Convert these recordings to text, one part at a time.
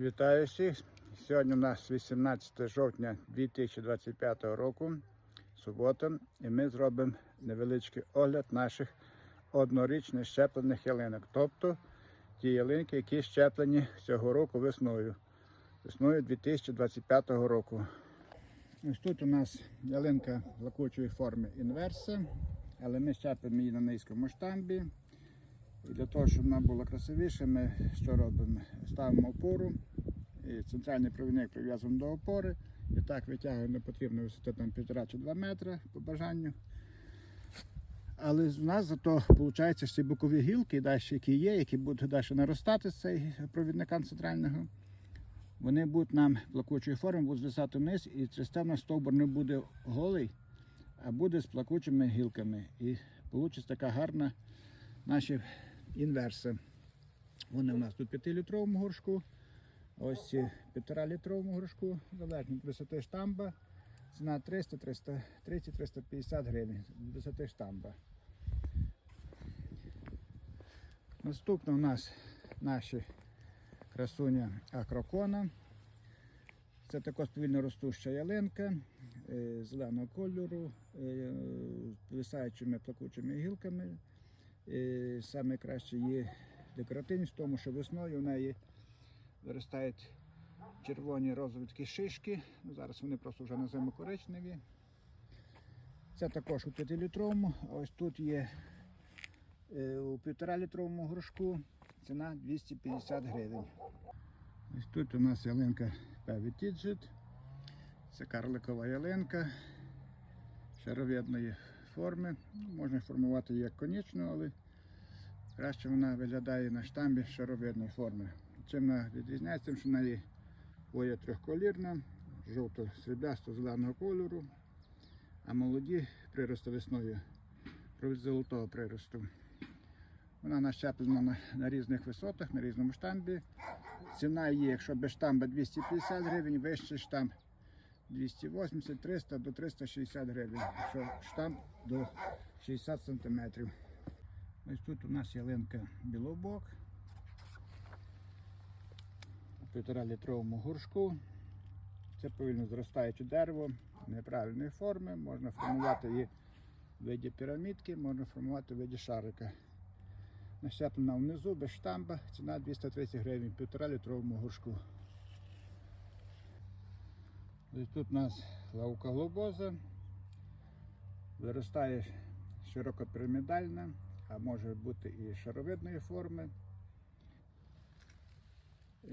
Вітаю всіх! Сьогодні у нас 18 жовтня 2025 року, субота, і ми зробимо невеличкий огляд наших однорічних щеплених ялинок. Тобто ті ялинки, які щеплені цього року весною. Весною 2025 року. Ось тут у нас ялинка лакучої форми інверса, але ми щепимо її на низькому штамбі. І для того, щоб вона була красивіша, ми що робимо? Ставимо опору, і центральний провідник прив'язуємо до опори. І так витягуємо потрібну висоту там 1,5 чи 2 метри по бажанню. Але в нас зато виходить ці бокові гілки, які є, які будуть далі наростати з цей провідника центрального. Вони будуть нам плакучої форми, будуть звисати вниз, і нас стовбур не буде голий, а буде з плакучими гілками. І вийде така гарна наші інверси. Вони у нас тут 5-літровому горшку, ось ці 1,5-літровому горшку, залежно від висоти штамба. Ціна 300, 330, 350 гривень від висоти штамба. Наступна у нас наші красуня акрокона. Це також повільно ростуща ялинка е, зеленого кольору, е, висаючими плакучими гілками. І саме краще є декоративність в тому, що весною в неї виростають червоні розові такі шишки. Ну, зараз вони просто вже на зиму коричневі. Це також у 5-літровому, а ось тут є е, у 1,5-літровому горшку ціна 250 гривень. Ось тут у нас ялинка Певі Тіджит. Це карликова ялинка шаровидної форми. Ну, Можна формувати її як конічну, але краще вона виглядає на штамбі шаровидної форми. Чим вона відрізняється, тим, що вона є хвоя трьохколірна, жовто-сріблясто-зеленого кольору, а молоді прирости весною золотого приросту. Вона нащеплена на, на різних висотах, на різному штамбі. Ціна її, якщо без штамба 250 гривень, вищий штамп 280, 300 до 360 гривень, штамп до 60 сантиметрів. Ось тут у нас ялинка білобок у півтора літровому горшку. Це повільно зростаюче дерево неправильної форми. Можна формувати її в виді пірамідки, можна формувати в виді шарика. Нащеплена внизу без штамба, ціна 230 гривень, півтора літровому горшку. Ось тут у нас лавка глобоза. Виростає широкопірамідальна, а може бути і шаровидної форми.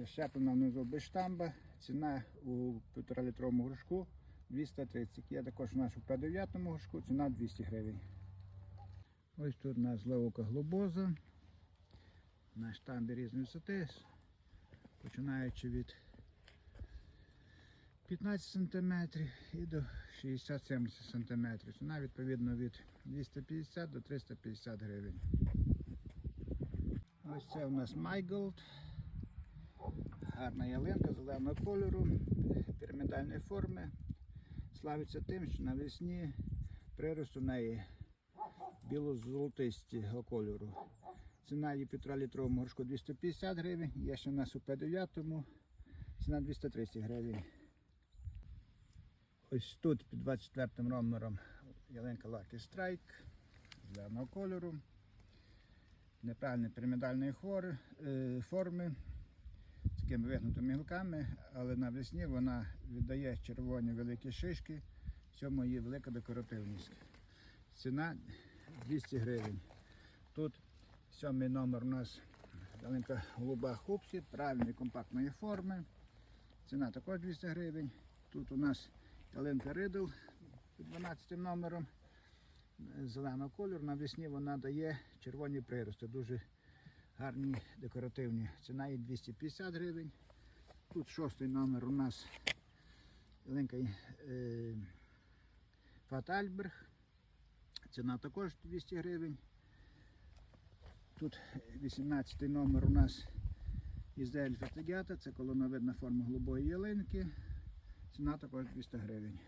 Щеплена внизу без штамба. Ціна у 1,5 літровому горшку 230. Є також у нас у 5 горшку, ціна 200 гривень. Ось тут у нас лавка глобоза. На штамбі різної висоти, починаючи від 15 см і до 60-70 см. Ціна відповідно від 250 до 350 гривень. Ось це у нас Майголд. Гарна ялинка зеленого кольору, пірамідальної форми. Славиться тим, що навесні прирост у неї біло-золотистого кольору. Ціна її 1,5 літровому горшку 250 гривень, є ще у нас у П9, ціна 230 гривень. Ось тут під 24 номером ялинка Lucky Strike зеленого кольору, неправильної пірамідальної е, форми з такими вигнутими гілками, але навесні вона віддає червоні великі шишки, в цьому її велика декоративність. Ціна 200 гривень. Тут сьомий номер у нас ялинка голуба хупсі, правильної компактної форми. Ціна також 200 гривень. Тут у нас ялинка Ридл під 12 номером зеленого кольору. Навесні вона дає червоні прирости, дуже гарні декоративні. Ціна її 250 гривень. Тут шостий номер у нас ялинка е, Фатальберг. Ціна також 200 гривень. Тут 18 номер у нас Іздель Фертегята, це колоновидна форма голубої ялинки. Ціна також 200 гривень.